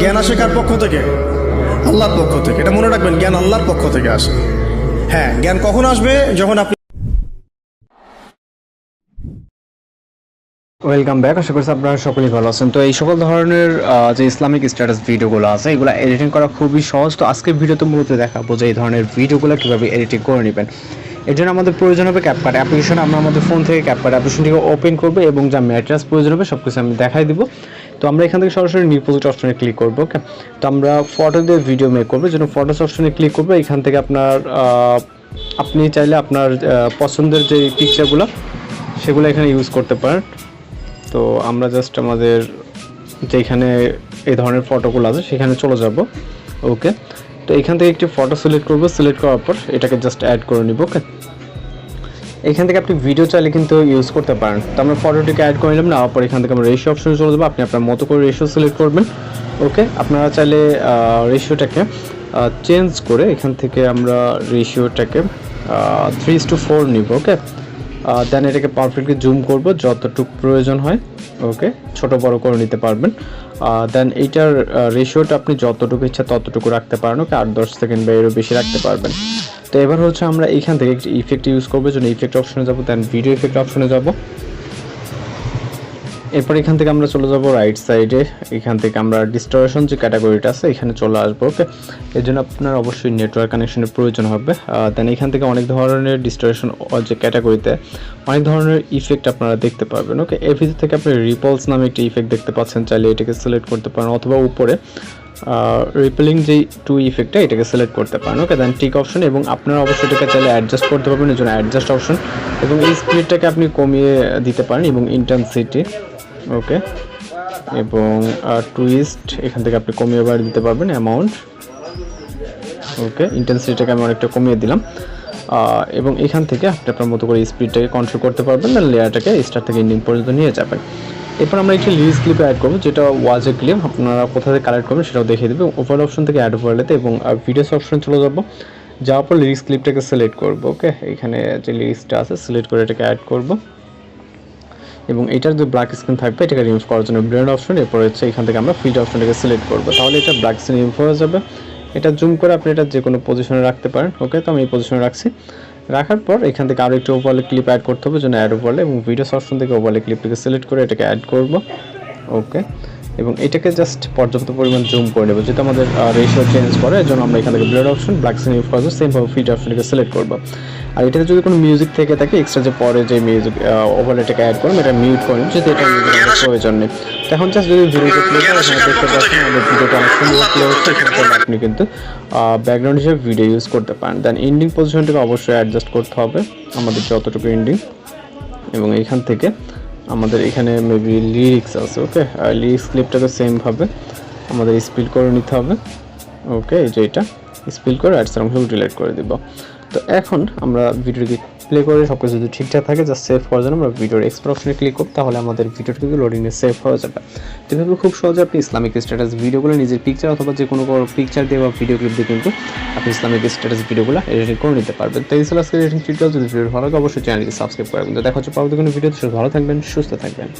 জ্ঞান আসে কার পক্ষ থেকে? আল্লাহর পক্ষ থেকে। এটা মনে রাখবেন, জ্ঞান আল্লাহর পক্ষ থেকে আসে। হ্যাঁ জ্ঞান কখন আসবে? যখন আপনি ওয়েলকাম ব্যাক আশা করছি আপনারা সকলেই ভালো আছেন। তো এই সকল ধরনের যে ইসলামিক স্ট্যাটাস ভিডিওগুলো আছে, এগুলো এডিটিং করা খুবই সহজ। তো আজকের ভিডিওতে মূলত দেখাবো যে এই ধরনের ভিডিওগুলো কীভাবে এডিটিং করে নেবেন। এর জন্য আমাদের প্রয়োজন হবে ক্যাপকাট অ্যাপ্লিকেশন আমরা আমাদের ফোন থেকে ক্যাপকাট অ্যাপ্লিকেশনটিকে ওপেন করব এবং যা ম্যাট্রাস প্রয়োজন হবে সব কিছু আমি দেখাই দিব। তো আমরা এখান থেকে সরাসরি নিউ প্রজেক্ট অপশনে ক্লিক করব ওকে তো আমরা ফটো দিয়ে ভিডিও মেক করব, যেন ফটোস অপশনে ক্লিক করব, এখান থেকে আপনার আপনি চাইলে আপনার পছন্দের যে পিকচারগুলো সেগুলো এখানে ইউজ করতে পারেন। তো আমরা জাস্ট আমাদের যেখানে এই ধরনের ফটোগুলো আছে, সেখানে চলে যাব ওকে তো এখান থেকে একটি ফটো সিলেক্ট করব সিলেক্ট করার পর এটাকে জাস্ট অ্যাড করে নিব ওকে এখান থেকে আপনি ভিডিও চাইলে কিন্তু ইউজ করতে পারেন। তো আমরা ফটোটিকে অ্যাড করে নিলাম না পর এখান থেকে আমরা রেশিও অপশনে চলে যাব। আপনি আপনার মতো করে রেশিও সিলেক্ট করবেন। ওকে আপনারা চাইলে রেশিওটাকে চেঞ্জ করে এখান থেকে আমরা রেশিওটাকে থ্রি টু ফোর নিব। ওকে দেন এটাকে পারফেক্টলি জুম করব, যতটুকু প্রয়োজন হয়। ওকে ছোট, বড় করে নিতে পারবেন। দেন এইটার রেশিওটা আপনি যতটুকু ইচ্ছা ততটুকু রাখতে পারেন। ওকে আট, দশ সেকেন্ড বা এরও বেশি রাখতে পারবেন। তো এবার হচ্ছে আমরা এখান থেকে একটি ইফেক্ট ইউজ করব জন্য ইফেক্ট অপশনে যাব দেন ভিডিও ইফেক্ট অপশনে যাব। এরপর এখান থেকে আমরা চলে যাব রাইট সাইডে এখান থেকে আমরা ডিস্টোরেশন যে ক্যাটাগরিটা আছে, এখানে চলে আসব ওকে এর জন্য আপনার অবশ্যই নেটওয়ার্ক কানেকশনের প্রয়োজন হবে। দেন এখান থেকে অনেক ধরনের ডিস্টোরেশন যে ক্যাটাগরিতে অনেক ধরনের ইফেক্ট আপনারা দেখতে পারবেন ওকে এর ভিতর থেকে আপনি রিপলস নামে একটি ইফেক্ট দেখতে পাচ্ছেন, চাইলে এটাকে সিলেক্ট করতে পারেন, অথবা উপরে। রিপেলিং যে টু ইফেক্টটা এটাকে সিলেক্ট করতে পারেন। ওকে দেন টিক অপশন এবং আপনারা অবশ্যই এটাকে চাইলে অ্যাডজাস্ট করতে পারবেন এর জন্য অ্যাডজাস্ট অপশন এবং এই স্পিডটাকে আপনি কমিয়ে দিতে পারেন এবং ইন্টেন্সিটি ওকে এবং টুইস্ট এখান থেকে আপনি কমিয়ে বাড়িয়ে দিতে পারবেন অ্যামাউন্ট ওকে ইন্টেন্সিটিটাকে আমি অনেকটা কমিয়ে দিলাম। এবং এখান থেকে আপনি আপনার মতো করে স্পিডটাকে কন্ট্রোল করতে পারবেন না লেয়ারটাকে স্টার্ট থেকে ইন্ডিং পর্যন্ত নিয়ে যাবেন। এরপর আমরা একটি লিরিক্স ক্লিপে অ্যাড করব, যেটা ওয়াজে ক্লিপ আপনারা কোথা থেকে কালেক্ট করবেন সেটাও দেখিয়ে দেবে ওভার অপশন থেকে অ্যাড ওভারলেতে এবং ভিডিওস অপশন চলে যাব। যাওয়ার পর লিরিক্স ক্লিপটাকে সিলেক্ট করব ওকে এখানে যে লিরিক্সটা আছে সিলেক্ট করে এটাকে অ্যাড করব। এবং এটার যে ব্ল্যাক স্ক্রিন থাকবে, এটাকে রিমুভ করার জন্য ব্লেন্ড অপশন এরপর হচ্ছে এখান থেকে আমরা ফিড অপশনটাকে সিলেক্ট করব। তাহলে এটা ব্ল্যাক স্ক্রিন রিমুভ হয়ে যাবে। এটা জুম করে আপনি এটা যে কোনো পজিশনে রাখতে পারেন ওকে তো আমি এই পজিশনে রাখছি। রাখার পর এখান থেকে আরও একটু ওভারলে ক্লিপ অ্যাড করতে হবে জন্য অ্যাড ওভারলে এবং ভিডিও অপশন থেকে ওভারলে ক্লিপটিকে সিলেক্ট করে এটাকে অ্যাড করব। ওকে এবং এটাকে জাস্ট পর্যাপ্ত পরিমাণ জুম করে নেব। যেটা আমাদের রেশিও চেঞ্জ করে, এর জন্য আমরা এখান থেকে blend option black screen use করব সেমভাবে ফিড অপশনটাকে সিলেক্ট করব। আর এটাতে যদি কোনো মিউজিক থেকে থাকে এক্সট্রা যে পরে যে মিউজিক ওভারলেটাকে অ্যাড করব এটা মিউট করে যদি এটা প্রয়োজন নেই। এখন জাস্ট যদি ভিডিওটা প্লে দেখতে পাচ্ছেন আমাদের ভিডিওটা অনেক সুন্দর প্লে হচ্ছে আপনি কিন্তু ব্যাকগ্রাউন্ড হিসেবে ভিডিও ইউজ করতে পারেন। দেন এন্ডিং পজিশনটাকে অবশ্যই অ্যাডজাস্ট করতে হবে, আমাদের যতটুকু এন্ডিং এবং এইখান থেকে আমাদের এখানে মেবি লিরিক্স আছে ওকে আর লিরিক্স ক্লিপটাকে সেমভাবে আমাদের স্পিল করে নিতে হবে ওকে এই যে এটা স্পিল করে আর অংশগুলো ডিলিট করে দিব। তো এখন আমরা ভিডিওটি প্লে করে সব কিছু যদি ঠিকঠাক থাকে জাস্ট সেভ করার জন্য আমরা ভিডিওর এক্সপোর্ট অপশনে ক্লিক করব, তাহলে আমাদের ভিডিওটি কিন্তু লোডিংয়ে সেভ হয়ে যাবে। তো এভাবে খুব সহজে আপনি ইসলামিক স্ট্যাটাস ভিডিওগুলো নিজের পিকচার অথবা যে কোনো পিকচার দিয়ে বা ভিডিও ক্লিপ দিয়ে কিন্তু আপনি ইসলামিক স্ট্যাটাস ভিডিওগুলো এডিটিং করে নিতে পারবেন। তো এই ছিল আজকের এডিটিং টিউটোরিয়াল যদি ভিডিও ভালো লাগে, অবশ্যই চ্যানেলটি সাবস্ক্রাইব করবেন তো দেখা হচ্ছে পরবর্তী কোনো ভিডিওতে ভালো থাকবেন, সুস্থ থাকবেন।